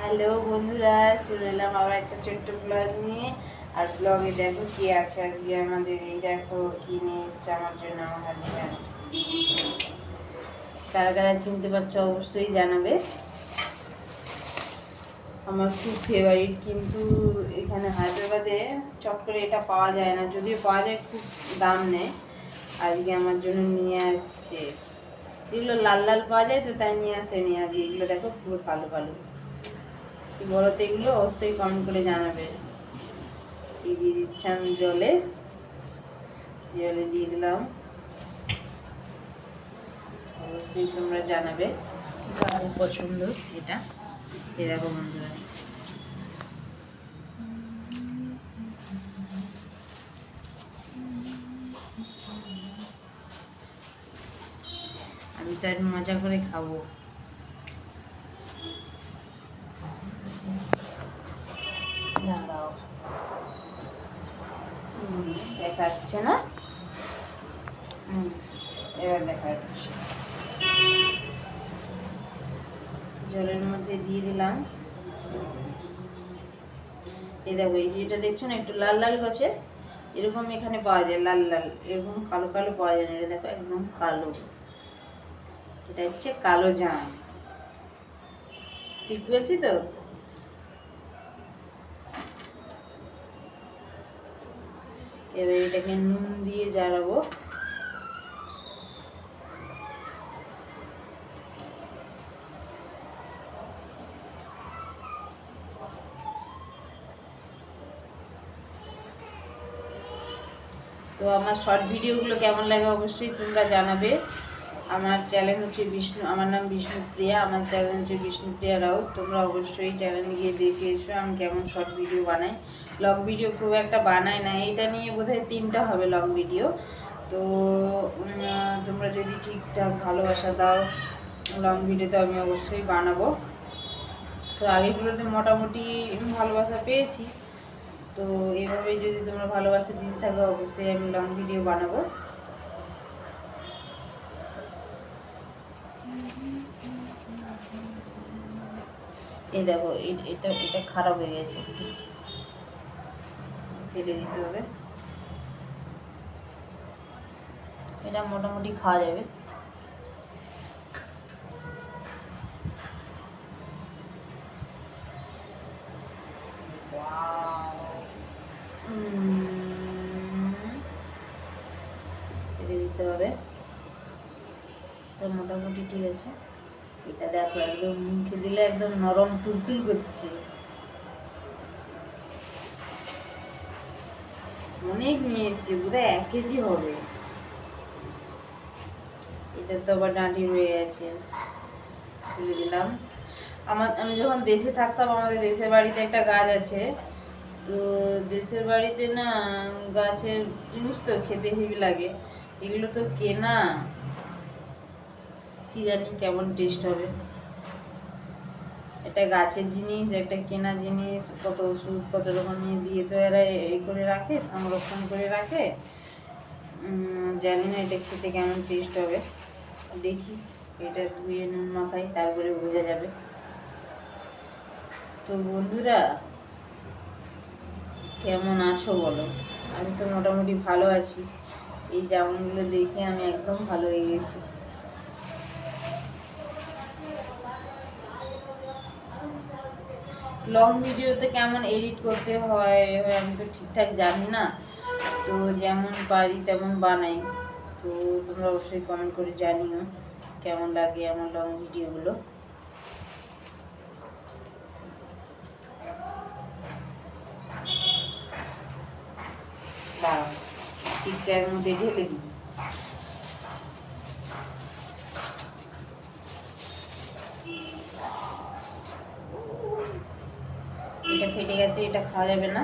Hello বন্ধুরা, চলে এলাম আবার একটা ছোট্ট ব্লগ নিয়ে। আর ব্লগে দেখো কি আছে আজকে আমাদের, এই দেখো কি নিয়ে এসছে আমার জন্য আমার হাজব্যান্ড কারা কারা চিনতে পারছ অবশ্যই জানাবে। আমার খুব ফেভারিট কিন্তু এখানে হায়দ্রাবাদে চট এটা পাওয়া যায় না, যদিও পাওয়া যায়, খুব দাম নেয়। আজকে আমার জন্য নিয়ে আসছে। এগুলো লাল লাল পাওয়া যায় তো, তাই নিয়ে আসেনি। আজ এগুলো দেখো পুরো কালো কালো। কি বলো তো এগুলো? অবশ্যই কমেন্ট করে জানাবে। এই দিয়ে দিচ্ছি আমি জলে। জলে দিয়ে দিলাম। অবশ্যই তোমরা জানাবে। কার পছন্দ এটা? এরকম বন্ধুরা। আমি তো মজা করে খাব। দাঁড়াও। দেখাচ্ছে না? এবার দেখাচ্ছে। জলের মধ্যে দিয়ে দিলাম। এই দেখো, এই যেটা দেখছ না, একটু লাল লাল গছে এরকম এখানে পাওয়া যায়, লাল লাল। এরকম কালো কালো পাওয়া যায় না, এটা দেখো একদম কালো। এটা হচ্ছে কালো জাম। ঠিক বলছি তো? এবার এটাকে নুন দিয়ে জারাবো। তো আমার শর্ট ভিডিওগুলো কেমন লাগে অবশ্যই তোমরা জানাবে। আমার চ্যানেল হচ্ছে বিষ্ণু, আমার নাম বিষ্ণুপ্রিয়া আমার চ্যানেল হচ্ছে বিষ্ণুপ্রিয়া রাউত। তোমরা অবশ্যই চ্যানেলে গিয়ে দেখে এসো আমি কেমন শর্ট ভিডিও বানাই। লং ভিডিও খুব একটা বানায় না। এটা নিয়ে বোধহয় তিনটা হবে লং ভিডিও তো তোমরা যদি ঠিকঠাক ভালোবাসা দাও লং ভিডিও তো আমি অবশ্যই বানাবো। তো আগেগুলোতে মোটামুটি ভালোবাসা পেয়েছি। তো এভাবে যদি তোমরা ভালোবাসা দিতে থাকো, অবশ্যই আমি লং ভিডিও বানাবো। এই দেখো এটা এটা খারাপ হয়ে গেছে। ফেলে দিতে হবে। এটা মোটামুটি খাওয়া যাবে। দিতে হবে। মোটামুটি ঠিক আছে। এটা দেখো, একদম মুখে দিলে একদম নরম তুলতুল করছে। অনেক নিয়ে এসছে বোধহয় এক কেজি হবে এটা তো আবার ডাঁটি রয়ে গেছে। তুলে দিলাম। আমার, আমি যখন দেশে থাকতাম, আমাদের দেশের বাড়িতে একটা গাছ আছে। তো দেশের বাড়িতে না গাছের জিনিস তো খেতে হেভি লাগে। এগুলো তো কেনা। কি জানি কেমন টেস্ট হবে। একটা গাছের জিনিস, একটা কেনা জিনিস, কত ওষুধ কত রকমের দিয়ে তো এরা এই করে রাখে, সংরক্ষণ করে রাখে। জানি না এটা খেতে কেমন টেস্ট হবে। দেখি, এটা ধুয়ে নুন মাখাই, তারপরে বোঝা যাবে। তো বন্ধুরা, কেমন আছো বলো? আমি তো মোটামুটি ভালো আছি। এই জামাগুলো দেখে আমি একদম ভালো হয়ে গেছি। লং ভিডিওতে কেমন এডিট করতে হয় আমি তো ঠিকঠাক জানি না। তো যেমন পারি তেমন বানাই। তো তোমরা অবশ্যই কমেন্ট করে জানিও কেমন লাগে আমার লং ভিডিওগুলো এর মধ্যে ঢেলে দিই। এটা ফেটে গেছে, এটা খাওয়া যাবে না।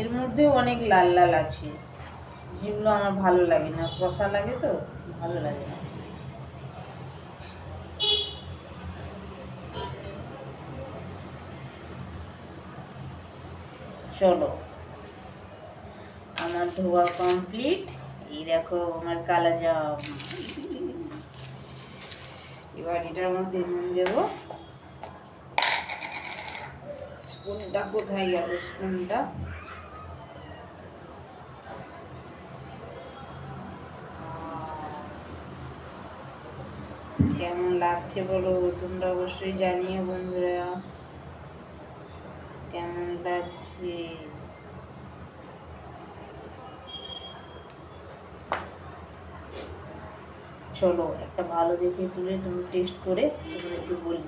এর মধ্যেও অনেক লাল লাল আছে। যেগুলো আমার ভালো লাগে না। কষা লাগে তো, ভালো লাগে না। চলো। আমার ধোয়া কমপ্লিট এই দেখো আমার কালা জাম এবার এটার মধ্যে নুন দেবো। স্পুনটা কোথায় গেল? স্পুনটা? কেমন লাগছে বলো? তোমরা অবশ্যই জানিও বন্ধুরা। কেমন লাগছে? চলো, একটা ভালো দেখে তুলে, তুমি টেস্ট করে তোমাদেরকে বলি।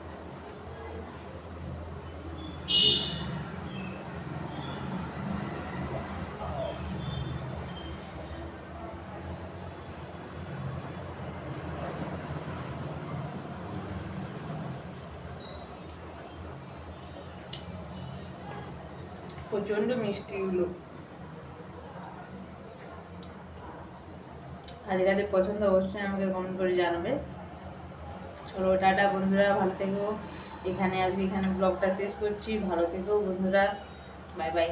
প্রচণ্ড মিষ্টি এগুলো। কাদের কাদের পছন্দ অবশ্যই আমাকে কমেন্ট করে জানাবে। চলো, টাটা বন্ধুরা, ভালো থেকো। এখানে, আজকে এখানে ব্লগটা শেষ করছি। ভালো থেকো বন্ধুরা। Bye bye